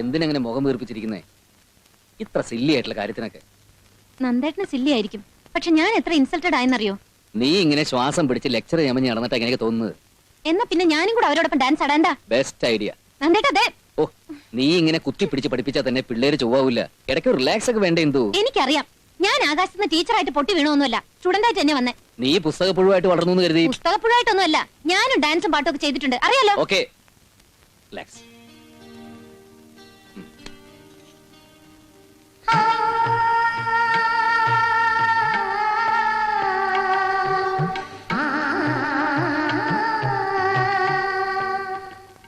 എന്തിനങ്ങനെ മുഖം വീർപ്പിച്ചിരിക്കുന്നേ? ഇത്ര സില്ലി ആയിട്ടുള്ള കാര്യത്തിനൊക്കെ. നന്ദേട്ടന് സില്ലി ആയിരിക്കും പക്ഷെ ഞാൻ എത്ര ഇൻസൾട്ടഡ് ആയെന്നറിയോ? നീ ഇങ്ങനെ ശ്വാസം പിടിച്ച് ലെക്ചർ ചെയ്യാമെന്ന് നടന്നിട്ട് എങ്ങനെയൊക്കെ തോന്നുന്നത്. എന്നാ പിന്നെ ഞാനും കൂടെ അവരോടൊപ്പം ഡാൻസ് ആടാണ്ട? ബെസ്റ്റ് ഐഡിയ നന്ദേട്ടാ അതെ ഓ നീ ഇങ്ങനെ കുത്തി പിടിച്ച് പഠിപ്പിച്ചാൽ തന്നെ പിള്ളേര് ചൊവ്വാവില്ല. ഇടയ്ക്ക് റിലാക്സ് ഒക്കെ വേണ്ട എന്തോ? എനിക്കറിയാം. ഞാൻ ആകാശത്ത് നിന്ന് ടീച്ചറായിട്ട് പൊട്ടി വീണൊന്നുമല്ല. സ്റ്റുഡന്റ് ആയിട്ട് തന്നെ വന്നേ. നീ പുസ്തക പുഴുവായിട്ട് വളർന്നു എന്ന് കരുതി? പുസ്തകപ്പുഴായിട്ടൊന്നുമല്ല ഞാനും ഡാൻസും പാട്ടും ഒക്കെ ചെയ്തിട്ടുണ്ട്. അറിയാലോ? ഓക്കെ റിലാക്സ്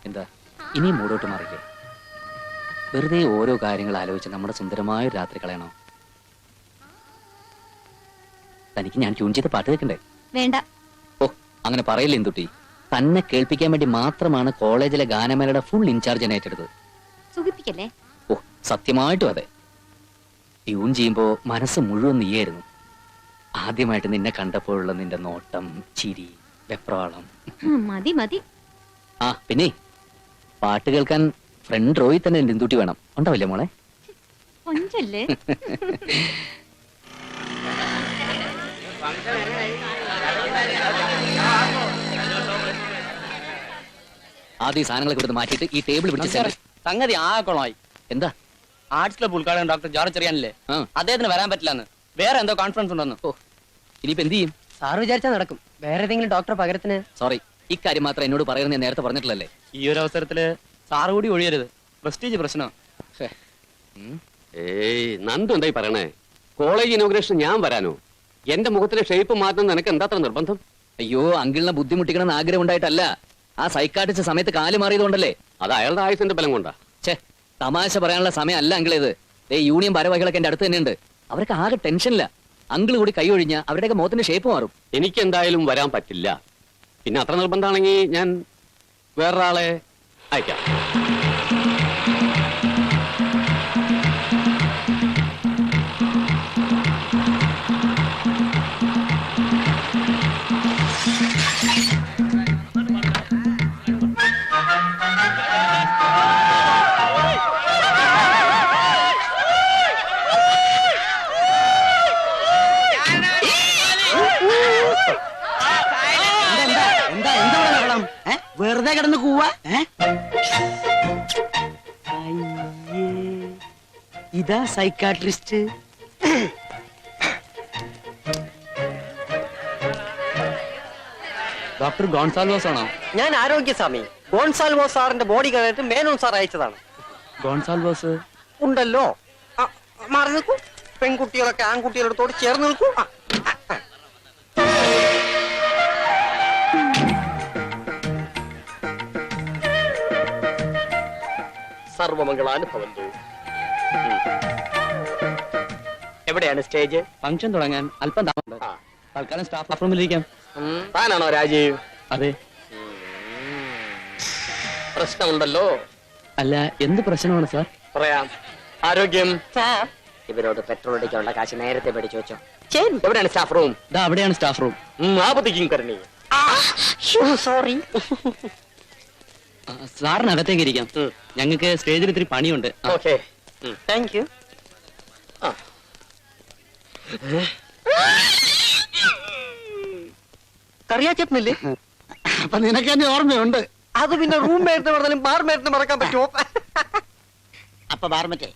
എന്താ? ഇനി മൂടോട്ട് മാറില്ലേ വെറുതെ ഓരോ കാര്യങ്ങൾ ആലോചിച്ച് നമ്മുടെ സുന്ദരമായ ഒരു രാത്രി കളയണോ? തനിക്ക് ഞാൻ ട്യൂൺ ചെയ്ത പാട്ട് കേൾക്കണ്ടേ? വേണ്ട. ഓ അങ്ങനെ പറയില്ല എന്തുട്ടി? തന്നെ കേൾപ്പിക്കാൻ വേണ്ടി മാത്രമാണ് കോളേജിലെ ഗാനമേളയുടെ ഫുൾ ഇൻചാർജ് ഏറ്റെടുത്തത്. സുഖിപ്പിക്കല്ലേ? ഓ സത്യമായിട്ടും അതെ. ട്യൂൺ ചെയ്യുമ്പോ മനസ്സ് മുഴുവൻ നീയായിരുന്നു. ആദ്യമായിട്ട് നിന്നെ കണ്ടപ്പോഴുള്ള നിന്റെ നോട്ടം ചിരി വെപ്രാളം. മതി മതി. ആ പിന്നെ പാട്ട് കേൾക്കാൻ ഫ്രണ്ട് റോയി തന്നെ ലിന്തുട്ടി വേണം. ഉണ്ടാവില്ലേ മോളെ? കൊഞ്ചല്ലേ? ആദ്യം സാധനങ്ങളെ കൊടുത്ത് ഇവിടുന്ന് മാറ്റിയിട്ട് ഈ ടേബിൾ പിടിച്ച് സംഗതി ആകോളമായി എന്താ? ആർട്സ് ക്ലബ് ഡോക്ടർ ജോർജ് അറിയാനല്ലേ ആ. അദ്ദേഹത്തിന് വരാൻ പറ്റില്ലെന്ന്. വേറെ എന്തോ കോൺഫറൻസ് ഉണ്ടെന്ന്. ഓ ഇനിയിപ്പോ എന്ത് ചെയ്യും? സാർ വിചാരിച്ചാ നടക്കും. വേറെ ഏതെങ്കിലും ഡോക്ടർ പകരത്തിന്. സോറി ഇക്കാര്യം മാത്രം എന്നോട് പറയുന്നത് ഞാൻ നേരത്തെ പറഞ്ഞിട്ടില്ലല്ലേ? ഈ ഒരു അവസരത്തിൽ സാറ് കൂടി ഒഴിയരുത്. പ്രസ്റ്റീജ് പ്രശ്നം. ഏയ് നന്ദുണ്ടായി പറയണേ? കോളേജ് ഇനോഗ്രേഷൻ ഞാൻ വരാനോ? എന്റെ മുഖത്തിലെ ഷേപ്പ് മാറ്റുന്ന നിനക്ക് എന്താത്ര നിർബന്ധം? അയ്യോ അങ്കിളിനെ ബുദ്ധിമുട്ടിക്കണം എന്ന് ആഗ്രഹം ഉണ്ടായിട്ടല്ല. ആ സൈക്കാട്ടിച്ച സമയത്ത് കാൽ മാറിയതുകൊണ്ടല്ലേ? അത് അയാളുടെ ആയുസിന്റെ ബലം കൊണ്ടാ. തമാശ പറയാനുള്ള സമയമല്ല അങ്കിൾ ഇത്. ഏ യൂണിയൻ ഭാരവാഹികളൊക്കെ എന്റെ അടുത്ത് തന്നെയുണ്ട്. അവർക്ക് ആകെ ടെൻഷനില്ല അങ്കിൾ കൂടി കൈ ഒഴിഞ്ഞ അവരുടെയൊക്കെ ഷേപ്പ് മാറും. എനിക്ക് എന്തായാലും വരാൻ പറ്റില്ല. പിന്നെ അത്ര നിർബന്ധമാണെങ്കിൽ ഞാൻ വേറൊരാളെ അയക്കാം. ഇതാ സൈക്കാട്രിസ്റ്റ് ഡോക്ടർ ഗോൺസാൽവോസ് ആണോ? ഞാൻ ആരോഗ്യസ്വാമി. ഗോൺസാൽവോസ് സാറിന്റെ ബോഡി കഴിഞ്ഞിട്ട് മേനോൻ സാർ അയച്ചതാണ്. ഗോൺസാൽവോസ്? ഉണ്ടല്ലോ. ആ, മാറി നിൽക്കൂ. പെൺകുട്ടികളൊക്കെ ആൺകുട്ടികളോട് ചേർന്ന് നിൽക്കൂ. ആ, ആ, ആ. സർവമംഗളാനുഭവന്തു എവിടെയാണ് സ്റ്റേജ്? ഫംഗ്ഷൻ തുടങ്ങാൻ അല്പം താമസം. തൽക്കാലം സ്റ്റാഫ് റൂമിലിരിക്കാം താനാണോ രാജീവ്? അതെ. പ്രശ്നമുണ്ടല്ലോ. അല്ല എന്ത് പ്രശ്നമാണ് സാർ? പറയാം. ആരോഗ്യം? ഇവരോട് പെട്രോൾ അടിക്കാനുള്ള കാശ് നേരത്തെ പഠിച്ചു വെച്ചോ. എവിടെയാണ് സ്റ്റാഫ് റൂം ഇതാ അവിടെയാണ് സ്റ്റാഫ് റൂം ആപത്തിക്കും കരണി. സോറി സാറിനകത്തേക്ക് ഇരിക്കാം. ഞങ്ങൾക്ക് സ്റ്റേജിൽ ഇത്തിരി പണിയുണ്ട്. ഓക്കെ. താങ്ക് യു കറിയാച്ചെത്തുന്നില്ലേ അപ്പൊ നിനക്ക് എന്നെ ഓർമ്മയുണ്ട്. അത് പിന്നെ റൂം മേരുന്ന് പറഞ്ഞാലും ബാർ മേരുന്ന് മറക്കാൻ പറ്റുമോ? അപ്പൊ ബാർമറ്റേ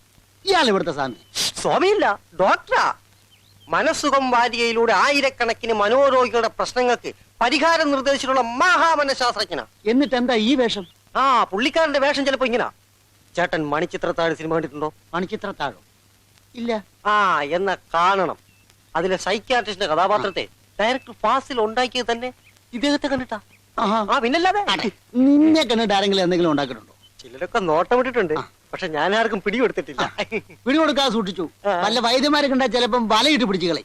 ഇയാൾ ഇവിടുത്തെ സ്വാമി സ്വാമിയില്ല ഡോക്ടറാ മനസ്സുഖം വാരികയിലൂടെ ആയിരക്കണക്കിന് മനോരോഗികളുടെ പ്രശ്നങ്ങൾക്ക് പരിഹാരം നിർദ്ദേശിച്ചിട്ടുള്ള മഹാമനശാസ്ത്രജ്ഞനാ. എന്നിട്ട് എന്താ ഈ വേഷം? ആ പുള്ളിക്കാരന്റെ വേഷം ചിലപ്പോ ഇങ്ങനെ. ചേട്ടൻ മണിച്ചിത്രത്താഴ് സിനിമ കണ്ടിട്ടുണ്ടോ? മണിച്ചിത്ര താഴോ ഇല്ല. ആ എന്ന കാണണം. അതിലെ സൈക്യാട്രിസ്റ്റിന്റെ കഥാപാത്രത്തെ ഡയറക്ടർ ഫാസിൽ ഉണ്ടാക്കിയത് തന്നെ ഇദ്ദേഹത്തെ കണ്ടിട്ടാ. ആ. പിന്നല്ലാതെ? നിന്നെ കണ്ടിട്ട് ആരെങ്കിലും എന്തെങ്കിലും ഉണ്ടാക്കിയിട്ടുണ്ടോ? ചിലരൊക്കെ നോട്ടം വിട്ടിട്ടുണ്ട്. പക്ഷെ ഞാൻ ആർക്കും പിടികൊടുത്തിട്ടില്ല പിടികൊടുക്കാതെ സൂക്ഷിച്ചു. നല്ല വല്ല വൈദ്യമാരെ കണ്ടാ ചിലപ്പം വലയിട്ട് പിടിച്ചു കളി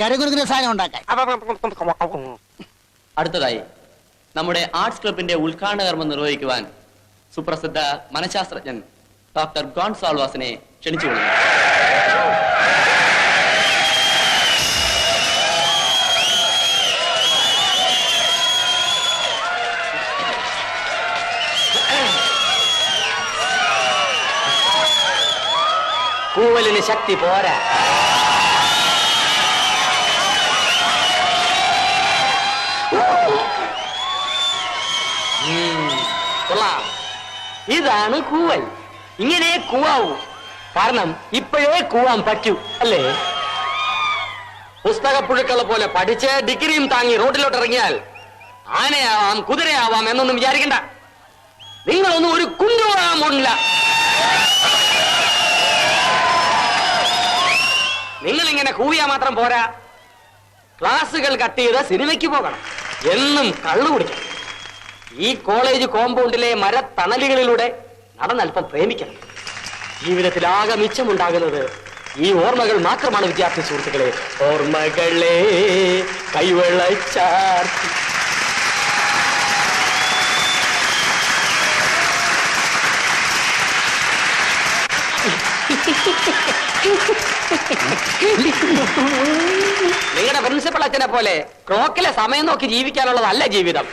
കരകുരുക്കുന്ന സാധനം ഉണ്ടാക്കാൻ. അടുത്തതായി നമ്മുടെ ആർട്സ് ക്ലബിന്റെ ഉദ്ഘാടന കർമ്മം നിർവഹിക്കുവാൻ സുപ്രസിദ്ധ മനഃശാസ്ത്രജ്ഞൻ ഡോക്ടർ ഗോൺസാൾവാസിനെ ക്ഷണിച്ചുകൊള്ളുന്നു കൂവലിന് ശക്തി പോരാ ഉം, കൊള്ളാം ഇതാണ് കൂവൽ. ഇങ്ങനെ കൂവാവൂ. കാരണം ഇപ്പോഴേ കൂവാൻ പറ്റൂ അല്ലേ? പുസ്തക പുഴുക്കളെ പോലെ പഠിച്ച് ഡിഗ്രിയും താങ്ങി റോഡിലോട്ട് ഇറങ്ങിയാൽ ആനയാവാം കുതിരയാവാം എന്നൊന്നും വിചാരിക്കണ്ട. നിങ്ങളൊന്നും ഒരു കുഞ്ഞുവാൻ പോണില്ല. നിങ്ങൾ ഇങ്ങനെ കൂവിയാ മാത്രം പോരാ. ക്ലാസ്സുകൾ കട്ട് ചെയ്ത് സിനിമയ്ക്ക് പോകണം. എന്നും കള്ളു കുടിക്കണം. ഈ കോളേജ് കോമ്പൗണ്ടിലെ മരത്തണലുകളിലൂടെ നടന്നല്പം പ്രേമിക്കണം. ജീവിതത്തിൽ ആകെ മിച്ചമുണ്ടാകുന്നത് ഈ ഓർമ്മകൾ മാത്രമാണ് വിദ്യാർത്ഥി സുഹൃത്തുക്കളെ. ഓർമ്മകളെ കൈവെള്ളച്ചാർത്തി. നിങ്ങളുടെ പ്രിൻസിപ്പൾ അച്ഛനെ പോലെ ക്ലോക്കിലെ സമയം നോക്കി ജീവിക്കാനുള്ളതല്ല ജീവിതം.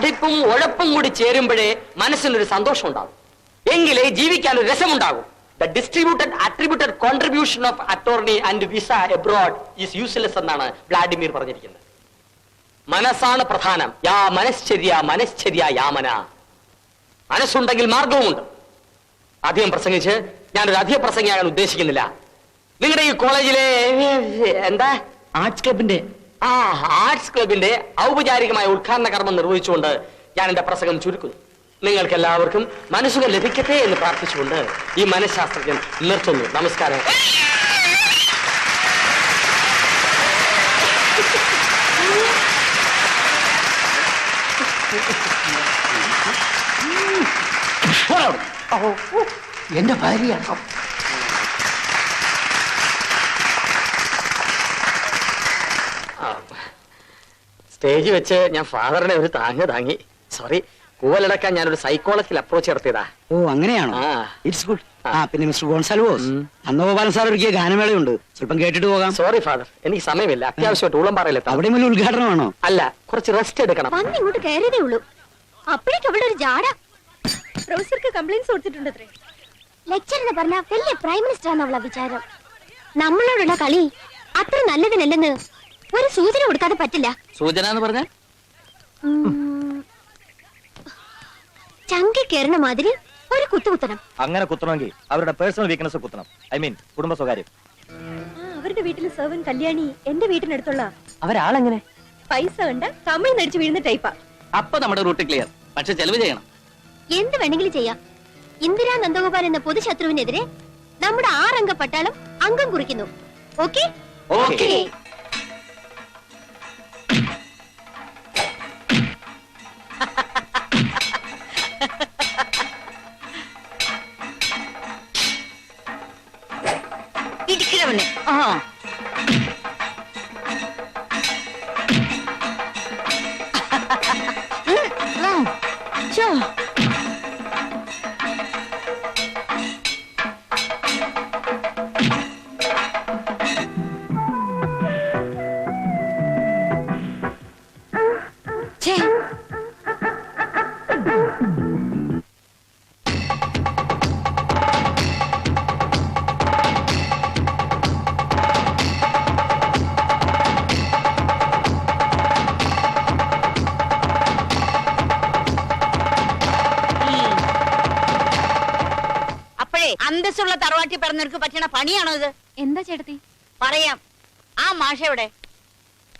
പഠിപ്പും ഉഴപ്പും കൂടി ചേരുമ്പോഴേ മനസ്സിനൊരു സന്തോഷം ഉണ്ടാകും എങ്കിലേ ജീവിക്കാൻ ഒരു രസമുണ്ടാകും. The distributed attributed contribution of attorney and visa abroad is useless എന്നാണ് വ്ളാഡിമിർ പറഞ്ഞിരിക്കുന്നത്. മനസ്സാണ് പ്രധാനം. യാ മനശ്ചര്യ മനശ്ചര്യ യാമന. മനസ്സുണ്ടെങ്കിൽ മാർഗവുമുണ്ട്. അധികം പ്രസംഗിച്ച് ഞാനൊരു അധിക പ്രസംഗിയാകാൻ ഉദ്ദേശിക്കുന്നില്ല. നിങ്ങളുടെ ഈ കോളേജിലെ എന്താ? ആർട്സ് ക്ലബിന്റെ ആ ആർട്സ് ക്ലബിന്റെ ഔപചാരികമായ ഉദ്ഘാടന കർമ്മം നിർവഹിച്ചുകൊണ്ട് ഞാൻ എന്റെ പ്രസംഗം ചുരുക്കുന്നു. നിങ്ങൾക്ക് എല്ലാവർക്കും മനസ്സുകൾ ലഭിക്കട്ടെ എന്ന് പ്രാർത്ഥിച്ചുകൊണ്ട് ഈ മനഃശാസ്ത്രജ്ഞൻ നിർത്തുന്നു. നമസ്കാരം. എന്റെ ഭാര്യ സ്റ്റേജ് വെച്ച് ഞാൻ ഫാദറിനെ ഒരു താങ്ങ് താങ്ങി. സോറി കൂവലടക്കാൻ ഞാനൊരു സൈക്കോളജിക്കൽ അപ്രോച്ച് നടത്തിയതാ. ഓ അങ്ങനെയാണോ? ആ. ഇറ്റ്സ് ഗുഡ് ആ. പിന്നെ മിസ്റ്റർ ഗോൺസാൽവോസ്. നന്ദഗോപാലൻ സാർ ഒരുക്കിയ ഗാനമേളയുണ്ട്. സ്വല്പം കേട്ടിട്ട് പോകാം. സോറി ഫാദർ എനിക്ക് സമയമില്ല. അത്യാവശ്യമായിട്ട് ഊളം പറയില്ല അവിടെ വലിയ ഉദ്ഘാടനമാണോ? അല്ല കുറച്ച് റെസ്റ്റ് എടുക്കണം. വന്ന് ഇങ്ങോട്ട് കയറിയതേ ഉള്ളൂ. അപ്പോഴേക്ക് അവിടെ ഒരു ജാട. പ്രൊഫസർക്ക് കംപ്ലൈന്റ്സ് കൊടുത്തിട്ടുണ്ടത്രേ. ലെക്ചർ എന്ന് പറഞ്ഞ വലിയ പ്രൈം മിനിസ്റ്റർ ആണ് അവളുടെ വിചാരം. നമ്മളോടുള്ള കളി അത്ര നല്ലതിനല്ലെന്ന് ഒരു സൂചന കൊടുക്കാതെ പറ്റില്ല. സൂചന എന്ന് പറഞ്ഞ? ചങ്കി കയറുന്ന മാതിരി ഒരു കുത്തു കുത്തണം അങ്ങനെ കുത്തണമെങ്കിൽ അവരുടെ പേഴ്സണൽ വീക്ക്നെസ് കുത്തണം. ഐ മീൻ കുടുംബ സ്വകാര്യം. അവരുടെ വീട്ടിലെ സെർവൻ കല്യാണി എന്റെ വീട്ടിനടുത്തുള്ള അവരാളെങ്ങനെ? പൈസ കണ്ട കമ്മിൽ നടിച്ചു വീഴുന്ന ടൈപ്പാ അപ്പൊ നമ്മുടെ റൂട്ട് ക്ലിയർ പക്ഷെ ചെലവ് ചെയ്യണം. എന്ത് വേണമെങ്കിലും ചെയ്യാം. ഇന്ദിരാ നന്ദഗോപാൽ എന്ന പൊതുശത്രുവിനെതിരെ നമ്മുടെ ആറംഗ പട്ടാളം അംഗം കുറിക്കുന്നു. ഓക്കെ? ഓക്കേ. ഇടിക്കിഴവനെ ആ തറവാട്ടി പറഞ്ഞവർക്ക് പറ്റണ പണിയാണോ ഇത്? എന്താ ചേട്ടത്തി? പറയാം. ആ മാഷ എവിടെ?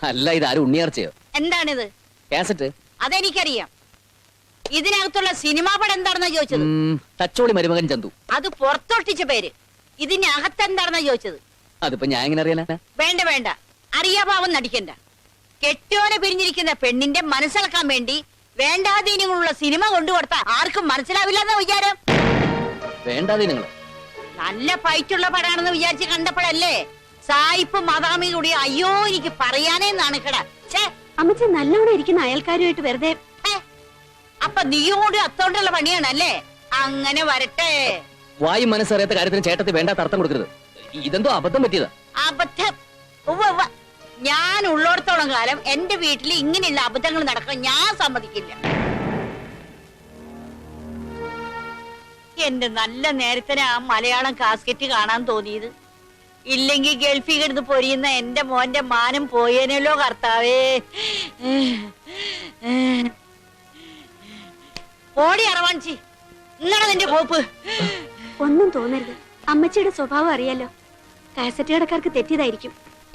അല്ല ഇത് ആരും ഉണ്ണിയാർച്ചയോ? എന്താണിത്? കാസറ്റ്? അതെനിക്കറിയാം. ഇതിനകത്തുള്ള സിനിമാ പടം എന്താണെന്നാ ചോദിച്ചത്? ഉം, തച്ചോളി മരുമകൻ ചന്തു. അത് പുറത്തൊട്ടിച്ച പേര്. ഇതിനകത്ത് എന്താണെന്നാ ചോദിച്ചത്? അതിപ്പോ ഞാൻ എങ്ങനെ അറിയാനാ? വേണ്ട വേണ്ട. അറിയാഭാവം നടിക്കണ്ട. കെട്ടിയോനെ പിരിഞ്ഞിരിക്കുന്ന പെണ്ണിന്റെ മനസ്സിളക്കാൻ വേണ്ടി വേണ്ടാധീനങ്ങളുള്ള സിനിമ കൊണ്ടുകൊടുത്ത ആർക്കും മനസ്സിലാവില്ലെന്ന വിചാരം. വേണ്ടാതെ നിങ്ങൾ നല്ല ഫൈറ്റുള്ള പടാണെന്ന് വിചാരിച്ച് കണ്ടപ്പോഴല്ലേ? സായിപ്പ് മദാമി കൂടി അയ്യോ എനിക്ക് പറയാനേ എന്നാണ് അമ്മച്ച നല്ലോണം ഇരിക്കുന്ന അയൽക്കാരുമായിട്ട് വെറുതെ അപ്പൊ നീയും കൂടി അത്തോണ്ടുള്ള പണിയാണല്ലേ? അങ്ങനെ വരട്ടെ. വായു മനസ്സറിയാത്ത കാര്യത്തിന് ചേട്ടത്തി വേണ്ടാത്ത അർത്ഥം കൊടുക്കരുത്. ഇതെന്തോ അബദ്ധം പറ്റിയതാ. അബദ്ധം. ഉവ്വ് ഉവ്വ്. ഞാൻ ഉള്ളോടത്തോളം കാലം എന്റെ വീട്ടിൽ ഇങ്ങനെയുള്ള അബദ്ധങ്ങൾ നടക്കാൻ ഞാൻ സമ്മതിക്കില്ല. എന്റെ നല്ല നേരത്തിന് ആ മലയാളം കാസ്കറ്റ് കാണാൻ തോന്നിയത്. ഇല്ലെങ്കിൽ ഗൾഫിൽ കിടന്ന് പൊരിയുന്ന എന്റെ മോന്റെ മാനം പോയേനല്ലോ കർത്താവേ. ഓടി അറവാണിച്ചി ഇന്നാണ് നിന്റെ പോപ്പ്. ഒന്നും തോന്നരുത്. അമ്മച്ചിയുടെ സ്വഭാവം അറിയാലോ. കാസറ്റ് കടക്കാർക്ക് തെറ്റിയതായിരിക്കും.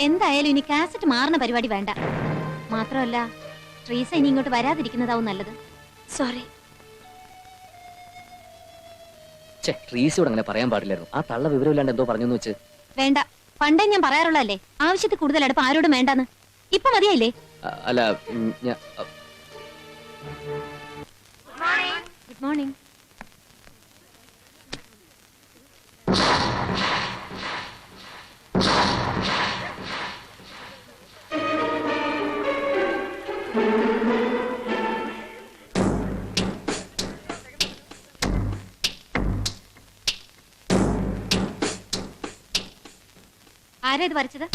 എന്തായാലും ഇനി കാസറ്റ് മാറുന്ന പരിപാടി വേണ്ട. മാത്രമല്ല ട്രീസ ഇനി ഇങ്ങോട്ട് വരാതിരിക്കുന്നതാവും നല്ലത്. സോറി ഛേ ട്രീസിയോട് അങ്ങനെ പറയാൻ പാടില്ലായിരുന്നു. ആ തള്ള വിവരമില്ലാണ്ട് എന്തോ പറഞ്ഞു വെച്ച്. വേണ്ട പണ്ടേ ഞാൻ പറയാറുള്ളല്ലേ ആവശ്യത്തിൽ കൂടുതൽ അടുപ്പ് ആരോടും വേണ്ടെന്ന്. ഇപ്പൊ മതിയായില്ലേ? അ, അല്ല ഉം, ഞാ- അ, ഗുഡ് മോർണിംഗ് ആരാ ഇത് വരച്ചത്?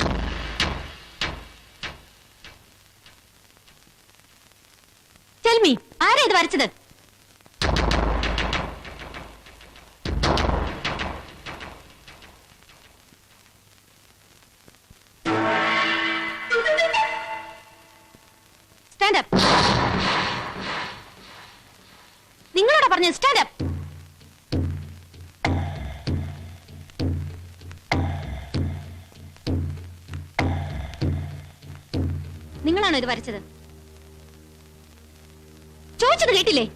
ആരാ ഇത് വരച്ചത്? ഇത് വരച്ചത്? ചോദിച്ചത് കേട്ടില്ലേ?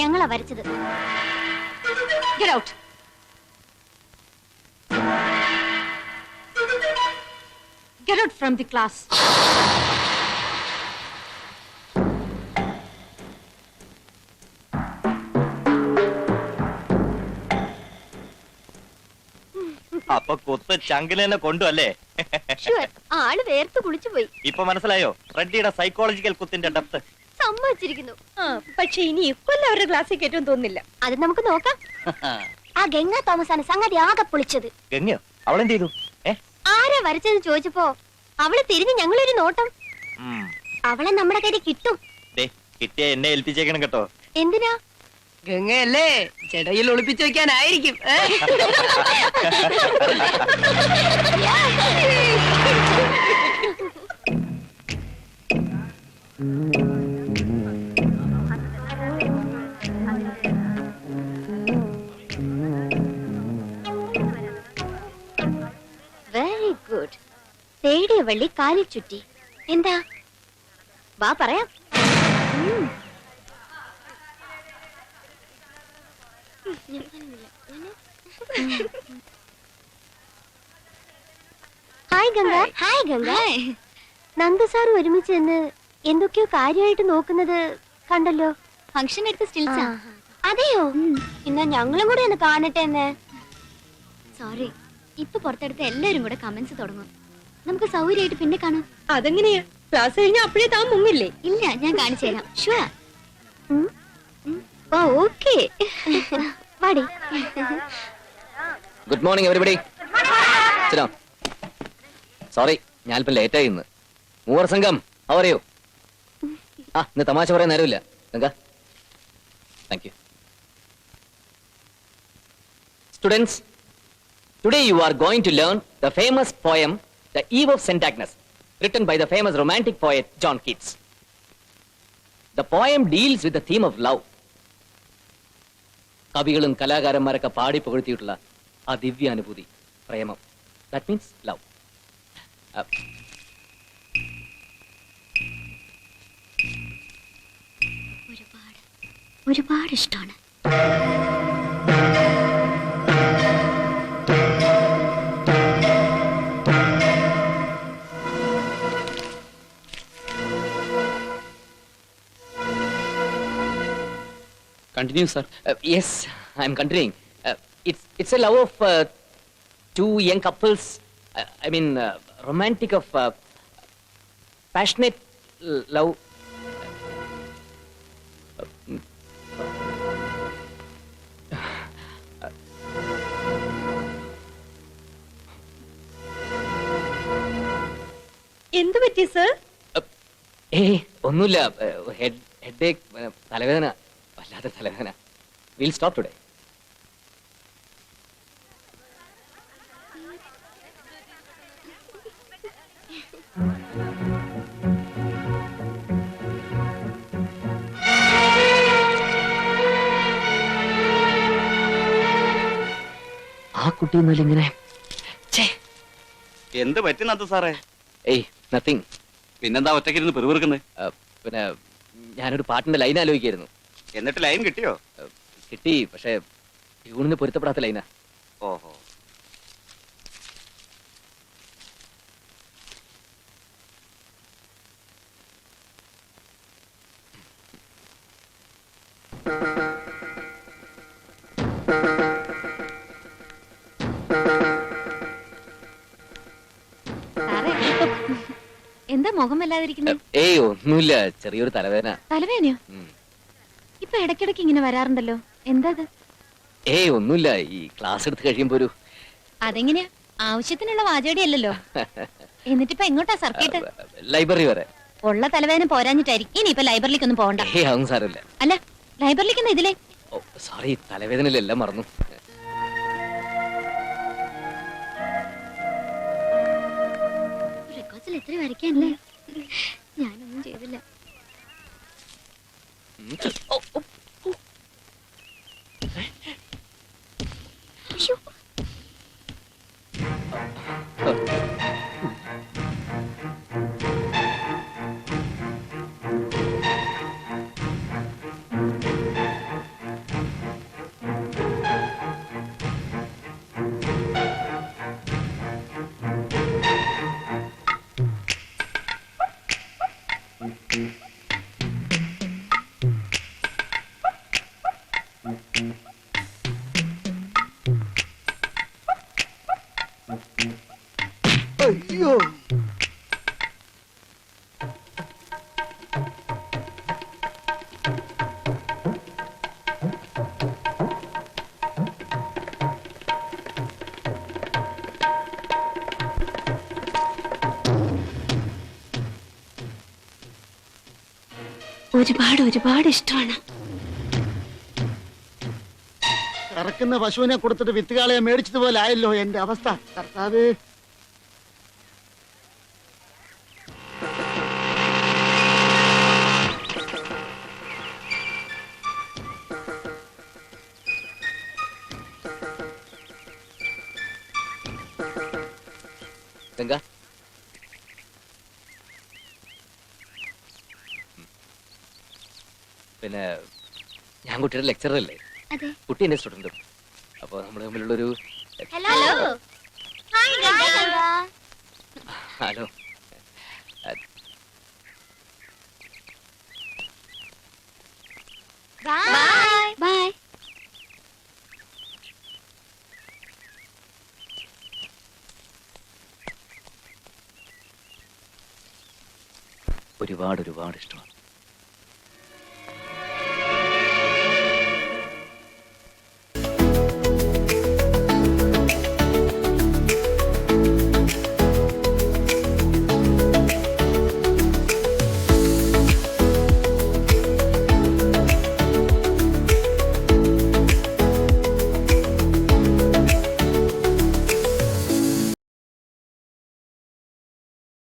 ഞങ്ങളാ വരച്ചത്. Get out. Get out from the class. അപ്പൊ കൊത്ത് ചങ്കിലെന്നെ കൊണ്ടുവല്ലേ? കൊണ്ടു അല്ലേ ആൾ വേർത്ത് കുളിച്ചു പോയി. ഇപ്പൊ മനസ്സിലായോ? റെഡ്ഡിയുടെ സൈക്കോളജിക്കൽ കുത്തിന്റെ ഡെപ്ത് സമ്മതിച്ചിരിക്കുന്നു. പക്ഷെ ഇനി ഇക്കൊല്ലം അവരുടെ ക്ലാസ്സിൽ കയറ്റും തോന്നില്ല അത് നമുക്ക് നോക്കാം. ആ ഗംഗ തോമസ് ആണ് സംഗതി ആകെ പൊളിച്ചത്. ഗംഗയോ? അവളെന്ത് ചെയ്തു ആരാ വരച്ചെന്ന് ചോദിച്ചപ്പോ അവൾ തിരിഞ്ഞ് ഞങ്ങളൊരു നോട്ടം. അവളെ നമ്മുടെ കയ്യിൽ കിട്ടും. ദേ കിട്ടിയ എന്നെ ഏൽപ്പിച്ചേക്കണം കേട്ടോ. എന്തിനാ? ഗംഗയല്ലേ? ചെടയിൽ ഒളിപ്പിച്ചു വെക്കാനായിരിക്കും. വെരി ഗുഡ് തേടിയ വള്ളി കാലിൽ ചുറ്റി. എന്താ? വാ പറയാം ഉം. Hi Ganga hi Ganga Nanda sir ഒരുമിച്ച് നിന്ന് എന്തൊക്കെയോ കാര്യമായിട്ട് നോക്കുന്നത് കണ്ടല്ലോ. ഫംഗ്ഷൻ എടുത്ത് സ്റ്റിൽസ് അതെയോ? എന്നാ ഞങ്ങളും കൂടെ ഒന്ന് കാണട്ടെ എന്ന്. സോറി ഇപ്പൊ പുറത്തെടുത്ത് എല്ലാരും കൂടെ കമന്റ്സ് തുടങ്ങും. നമുക്ക് സൗകര്യമായിട്ട് പിന്നെ കാണാം. അതെങ്ങനെയാ? ക്ലാസ് കഴിഞ്ഞാൽ അപ്പോഴേ താൻ മുങ്ങില്ലേ? ഇല്ല ഞാൻ കാണിച്ചു തരാം. ഷുവർ ഓ ഓക്കെ വാടി. ഗുഡ് മോർണിംഗ് എവരിബഡി സോറി ഞാനിപ്പോ ലേറ്റ് ആയി ഇന്ന്. മൂവർ സംഘം അവറിയോ ആ ഇന്ന് തമാശ പറയാൻ നേരമില്ല. Thank you students today you are going to learn the famous poem the eve of Agnes written by the famous romantic poet John Keats. The poem deals with the theme of love. കവികളും കലാകാരന്മാരൊക്കെ പാടി പുകഴ്ത്തിയിട്ടുള്ള ആ ദിവ്യാനുഭൂതി പ്രേമം that means love ഒരുപാട്. ഒരുപാട് ഇഷ്ടമാണ്. Continue sir yes I am continuing it's a love of two young couples I mean romantic of passionate love എന്തു പറ്റി സർ? ഏ ഒന്നുമില്ല. ഹെഡ് ഹെഡ് തലവേദന. വല്ലാത്ത തലവേദന. വിൽ സ്റ്റോപ്പ് ടുഡേ ആ കുട്ടി എന്നാലും ഇങ്ങനെ എന്ത് പറ്റുന്നത് നന്ദു സാറേ? ഏയ് നത്തിങ് പിന്നെന്താ ഒറ്റയ്ക്കിരുന്ന് പെരുവിറുക്കുന്നത് പിന്നെ ഞാനൊരു പാട്ടിന്റെ ലൈൻ ആലോചിക്കായിരുന്നു. എന്നിട്ട് ലൈൻ കിട്ടിയോ? കിട്ടി പക്ഷേ ട്യൂണിന് പൊരുത്തപ്പെടാത്ത ലൈനാ ഓഹോ. സാറേ എന്താ മുഖം വല്ലാതിരിക്കുന്നത് ഏയ് ഒന്നുമില്ല. ചെറിയൊരു തലവേദന. തലവേദനയോ. ഇപ്പൊ ഇടയ്ക്കിടയ്ക്ക് ഇങ്ങനെ വരാറുണ്ടല്ലോ. എന്താ അത്? ഏയ് ഒന്നുമില്ല. ഈ ക്ലാസ് എടുത്ത് കഴിയുമ്പോ ഒരു അതെങ്ങനെയാ? ആവശ്യത്തിനുള്ള വാചകടി അല്ലല്ലോ. എന്നിട്ടിപ്പോ എങ്ങോട്ടാ സർക്കിട്ട്? ലൈബ്രറി വരെ. ഉള്ള തലവേദന പോരാഞ്ഞിട്ടായിരിക്കും. ഇനി ഇപ്പൊ ഒന്നും പോകണ്ട ഏയ് അതൊന്നും സാരമില്ല. അല്ല ലൈബ്രറിയിലേക്ക് ഇതിലേ? സോറി തലവേദനയിലെല്ലാം മറന്നു. എത്ര വരയ്ക്കാനല്ലേ? ഞാനൊന്നും ചെയ്തില്ല. ഓ, അയ്യോ. ഒരുപാട് ഒരുപാട് ഇഷ്ടമാണ്. കറക്കുന്ന പശുവിനെ കൊടുത്തിട്ട് വിത്തുകാളയെ മേടിച്ചതുപോലെ ആയല്ലോ എന്റെ അവസ്ഥ. കർത്താവ്. ഗംഗ പിന്നെ ഞാൻ കുട്ടിയുടെ ലെക്ചറർ അല്ലേ? അതെ. കുട്ടി എന്റെ സ്റ്റുഡന്റും അപ്പൊ നമ്മുടെ തമ്മിലുള്ളൊരു ഹലോ ഹലോ ഒരുപാട് ഒരുപാട് ഇഷ്ടമാണ്.